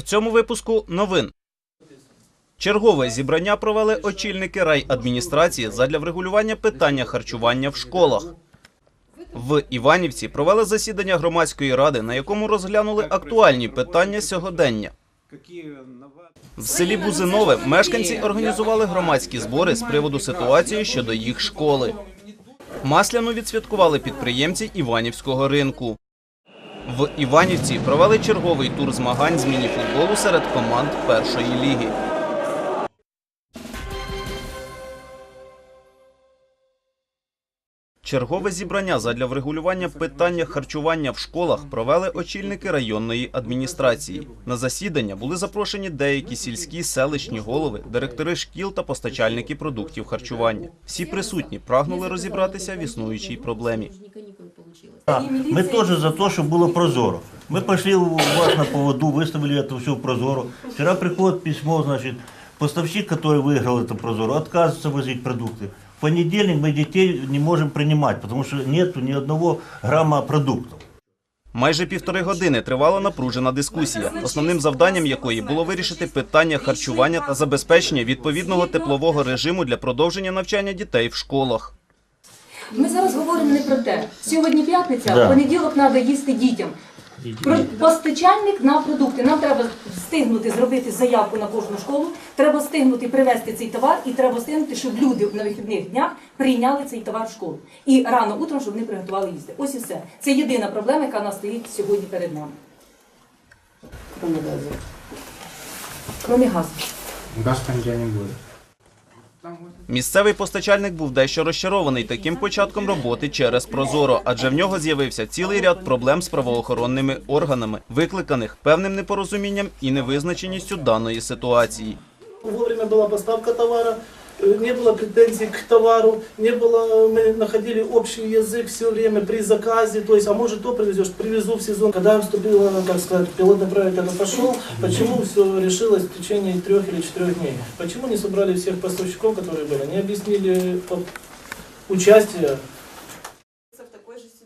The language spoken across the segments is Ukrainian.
В цьому випуску новин. Чергове зібрання провели очільники райадміністрації задля врегулювання питання харчування в школах. В Іванівці провели засідання громадської ради, на якому розглянули актуальні питання сьогодення. В селі Бузинове мешканці організували громадські збори з приводу ситуації щодо їх школи. Масляну відсвяткували підприємці Іванівського ринку. В Іванівці провели черговий тур змагань з мініфутболу серед команд першої ліги. Чергове зібрання задля врегулювання питання харчування в школах провели очільники районної адміністрації. На засідання були запрошені деякі сільські селищні голови, директори шкіл та постачальники продуктів харчування. Всі присутні прагнули розібратися в існуючій проблемі. Да, Мы тоже за то, чтобы было прозоро. Мы пошли у вас на поводу, выставили это все прозоро. Вчера приходит письмо, значит, поставщик, который выиграл это прозоро, отказывается возить продукты. В понедельник мы детей не можем принимать, потому что нету ни одного грамма продуктов. Майже півтори години тривала напружена дискусія, основним завданням якої було вирішити питання харчування та забезпечення відповідного теплового режиму для продовження навчання дітей в школах. Ми зараз говоримо не про те. Сьогодні п'ятниця, Да. в понеділок треба їсти дітям. Про постачальник на продукти. Нам треба встигнути зробити заявку на кожну школу. Треба встигнути привезти цей товар, і треба встигнути, щоб люди на вихідних днях прийняли цей товар в школу. І рано утром, щоб вони приготували їсти. Ось і все. Це єдина проблема, яка нас стоїть сьогодні перед нами. Кроме газу. Кроме газу. Газ в понедельник будет. Місцевий постачальник був дещо розчарований таким початком роботи через Прозоро, адже в нього з'явився цілий ряд проблем з правоохоронними органами, викликаних певним непорозумінням і невизначеністю даної ситуації. Вовремя була поставка товара, э, не было претензий к товару, не было, мы находили общий язык все время при заказе, то есть, а может то привезешь, привезу в сезон. Когда вступила, как сказать, пилотный проект это пошел, почему все решилось в течение трех или четырех дней? Почему не собрали всех поставщиков, которые были, не объяснили по- участие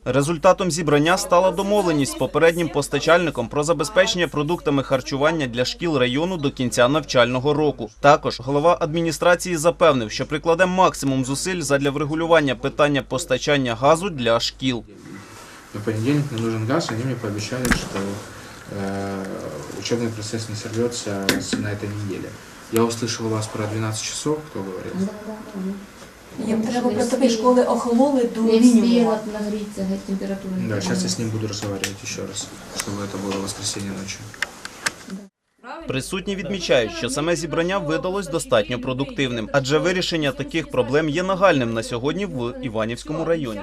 Результатом зібрання стала домовленість з попереднім постачальником про забезпечення продуктами харчування для шкіл району до кінця навчального року. Також голова адміністрації запевнив, що прикладе максимум зусиль задля врегулювання питання постачання газу для шкіл. На понедельник мне нужен газ, они мне пообещали, что э, учебный процесс не сорвется с- на этой неделе. Я услышал вас про 12 часов, кто говорил? Їм треба просто школи охололи до Не мінімуму. успела нагреться, говорит, температура. не Да, сейчас я поднялась. с ним буду разговаривать еще раз, чтобы это было воскресенье ночью. Присутні відмічають, що саме зібрання видалось достатньо продуктивним, адже вирішення таких проблем є нагальним на сьогодні в Іванівському районі.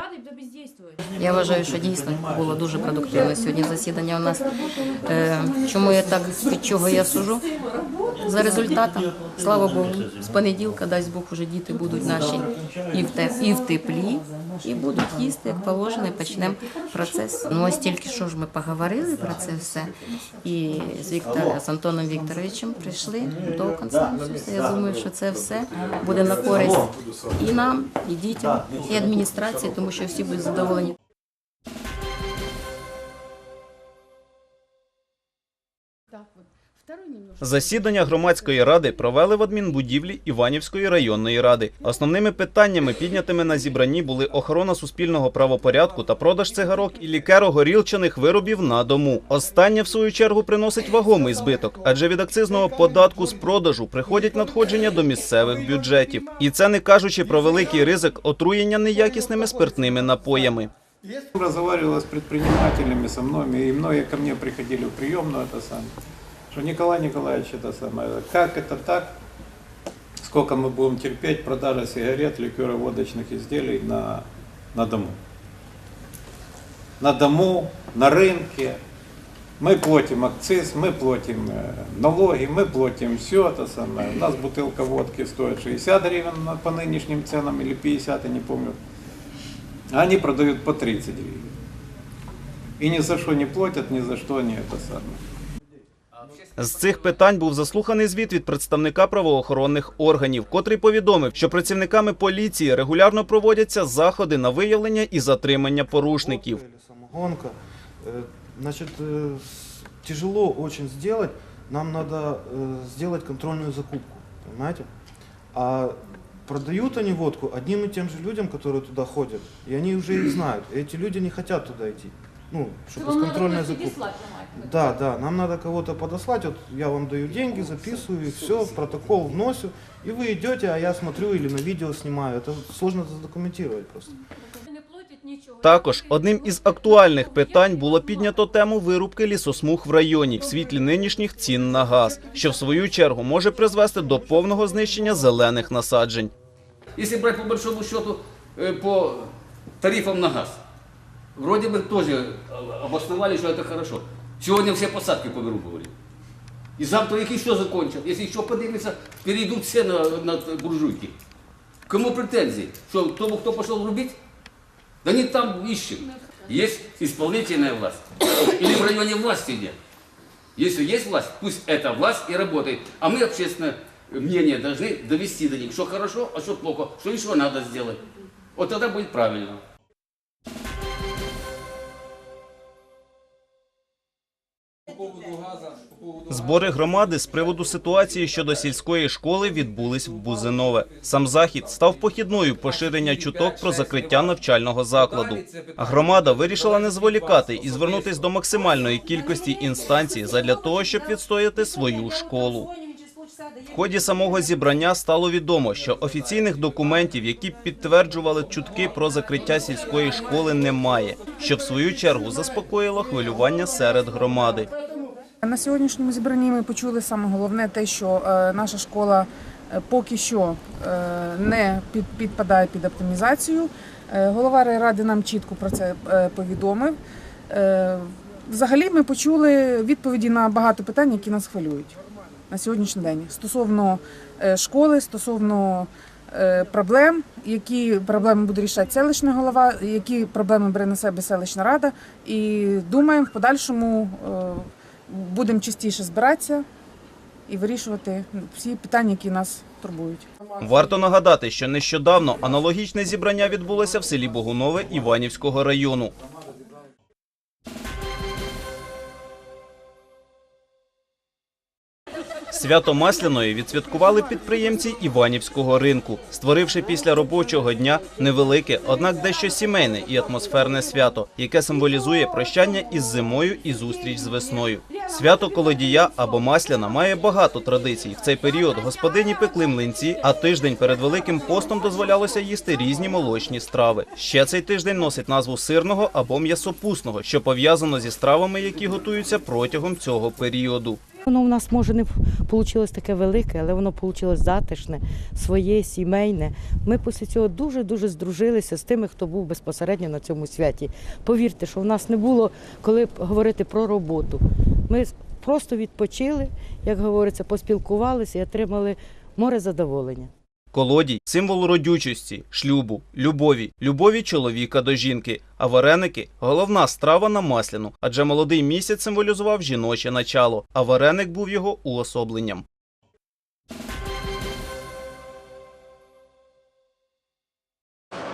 Я вважаю, що дійсно було дуже продуктивне сьогодні засідання у нас. Е, чому я так від чого я сужу? За результатом, слава Богу, з понеділка, дасть Бог, уже діти будуть наші і в і теплі, і будуть їсти, як положено, і почнемо процес. Ну ось тільки що ж ми поговорили про це все, і з Віктор, з Антоном Вікторовичем прийшли до консенсусу. Я думаю, що це все буде на користь і нам, і дітям, і адміністрації, тому що всі будуть задоволені. Засідання громадської ради провели в адмінбудівлі Іванівської районної ради. Основними питаннями, піднятими на зібранні, були охорона суспільного правопорядку та продаж цигарок і лікеро-горілчаних виробів на дому. Останнє, в свою чергу, приносить вагомий збиток, адже від акцизного податку з продажу приходять надходження до місцевих бюджетів. І це не кажучи про великий ризик отруєння неякісними спиртними напоями. разговаривала с предпринимателями, со мной, и многие ко мне приходили в приемную, это самое, что Николай Николаевич, это самое, как это так, сколько мы будем терпеть продажа сигарет, ликера, водочных изделий на, на дому. На дому, на рынке. Мы платим акциз, мы платим э, налоги, мы платим все это самое. У нас бутылка водки стоит 60 гривен на- по нынешним ценам или 50, я не помню. А они продают по 30 гривен. И ни за что не платят, ни за что не это самое. З цих питань був заслуханий звіт від представника правоохоронних органів, котрий повідомив, що працівниками поліції регулярно проводяться заходи на виявлення і затримання порушників. Или самогонка. Э, Значит, э, с- тяжело очень сделать нам надо э, сделать контрольную закупку, понимаете? А продают они водку одним и тем же людям, которые туда ходят, и они уже их знают. И эти люди не хотят туда идти. Ну, чтобы контрольная закупка. Да, да, нам надо кого-то подослать, вот я вам даю деньги, записываю, и все, в протокол вносю, и вы идете, а я смотрю или на видео снимаю. Это сложно задокументировать просто. Також одним із актуальних питань було піднято тему вирубки лісосмуг в районі в світлі нинішніх цін на газ, що в свою чергу може призвести до повного знищення зелених насаджень. Если брать по большому счету э, по тарифам на газ, Вроде бы тоже э, обосновали, что это хорошо. Сегодня все посадки повырубывали. И завтра их еще закончат. Если еще поднимется, перейдут все на, на буржуйки. Кому претензии? Что, кто, кто пошел рубить? Да не там ищем. Есть исполнительная власть. Или в районе власти нет. Если есть власть, пусть эта власть и работает. А мы, общественное мнение, должны довести до них, что хорошо, а что плохо, что еще надо сделать. Вот тогда будет правильно. Збори громади з приводу ситуації щодо сільської школи відбулись в Бузинове. Сам захід став похідною поширення чуток про закриття навчального закладу. Громада вирішила не зволікати і звернутись до максимальної кількості інстанцій задля того, щоб відстояти свою школу. В ході самого зібрання стало відомо, що офіційних документів, які підтверджували чутки про закриття сільської школи, немає, що в свою чергу заспокоїло хвилювання серед громади. На сьогоднішньому зібранні ми почули саме головне те, що е, наша школа е, поки що е, не під, підпадає під оптимізацію. Голова райради нам чітко про це повідомив. Взагалі ми почули відповіді на багато питань, які нас хвилюють на сьогоднішній день стосовно школи, стосовно проблем, які проблеми буде рішати селищна голова, які проблеми бере на себе селищна рада. І думаємо, в подальшому будемо частіше збиратися і вирішувати всі питання, які нас турбують. Варто нагадати, що нещодавно аналогічне зібрання відбулося в селі Богунове Іванівського району. Свято Масляної відсвяткували підприємці Іванівського ринку, створивши після робочого дня невелике, однак дещо сімейне і атмосферне свято, яке символізує прощання із зимою і зустріч з весною. Свято Колодія або Масляна має багато традицій. В цей період господині пекли млинці, а тиждень перед Великим постом дозволялося їсти різні молочні страви. Ще цей тиждень носить назву сирного або м'ясопусного, що пов'язано зі стравами, які готуються протягом цього періоду. Воно у нас може не вийшло таке велике, але воно вийшло затишне, своє, сімейне. Ми після цього дуже-дуже здружилися з тими, хто був безпосередньо на цьому святі. Повірте, що в нас не було коли говорити про роботу. Ми просто відпочили, як говориться, поспілкувалися і отримали море задоволення. Колодій символ родючості, шлюбу, любові, любові чоловіка до жінки. А вареники головна страва на масляну, адже молодий місяць символізував жіноче начало, а вареник був його уособленням.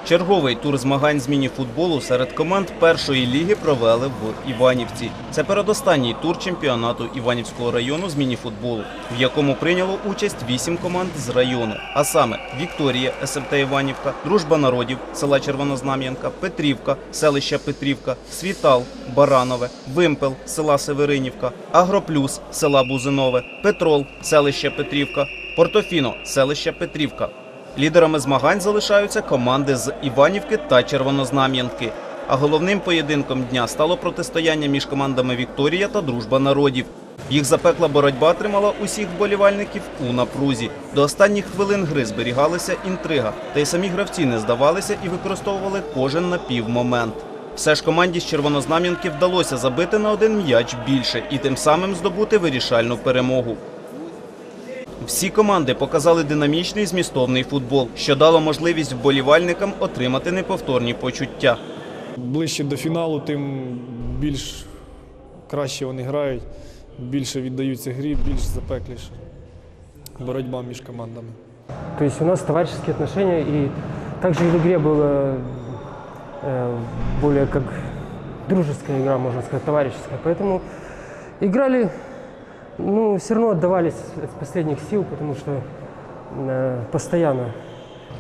Черговий тур змагань з міні-футболу серед команд першої ліги провели в Іванівці. Це передостанній тур чемпіонату Іванівського району з міні-футболу, в якому прийняло участь вісім команд з району, а саме Вікторія, СМТ Іванівка, Дружба народів села Червонознам'янка, Петрівка, селища Петрівка, Світал, Баранове, Вимпел, села Северинівка, Агроплюс, села Бузинове, Петрол, селище Петрівка, Портофіно, селище Петрівка. Лідерами змагань залишаються команди з Іванівки та Червонознам'янки. А головним поєдинком дня стало протистояння між командами Вікторія та Дружба народів. Їх запекла боротьба тримала усіх вболівальників у напрузі. До останніх хвилин гри зберігалася інтрига, та й самі гравці не здавалися і використовували кожен напівмомент. Все ж команді з Червонознам'янки вдалося забити на один м'яч більше і тим самим здобути вирішальну перемогу. Всі команди показали динамічний змістовний футбол, що дало можливість вболівальникам отримати неповторні почуття. Ближче до фіналу, тим більш краще вони грають, більше віддаються грі, більш запекліше. Боротьба між командами. То есть у нас товарищеские отношения, и также и в игре было э, более как дружеская игра, можно сказать, товарищеская. Поэтому играли Ну, все равно отдавались из последних сил, потому что э, постоянно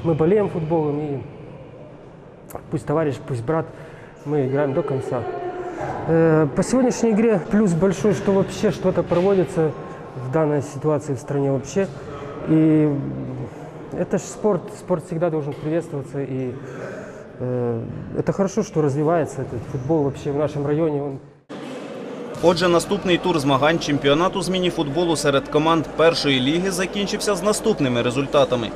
мы болеем футболом, и пусть товарищ, пусть брат, мы играем до конца. Э, по сегодняшней игре плюс большой, что вообще что-то проводится в данной ситуации в стране вообще. И это же спорт, спорт всегда должен приветствоваться, и э, это хорошо, что развивается этот футбол вообще в нашем районе. Он Отже, наступний тур змагань чемпіонату з міні-футболу серед команд першої ліги закінчився з наступними результатами.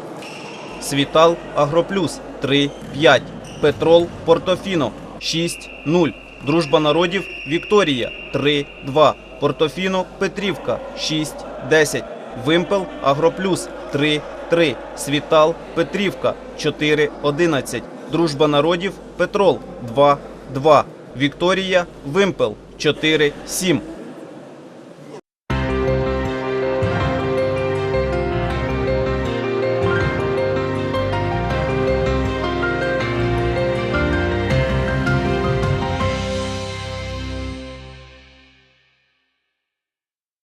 Світал Агроплюс 3-5. Петрол Портофіно 6-0. Дружба народів Вікторія 3-2. Портофіно Петрівка 6-10. Вимпел Агроплюс 3-3. Світал Петрівка 4-11. Дружба народів Петрол 2-2. Вікторія Вимпел 4-7.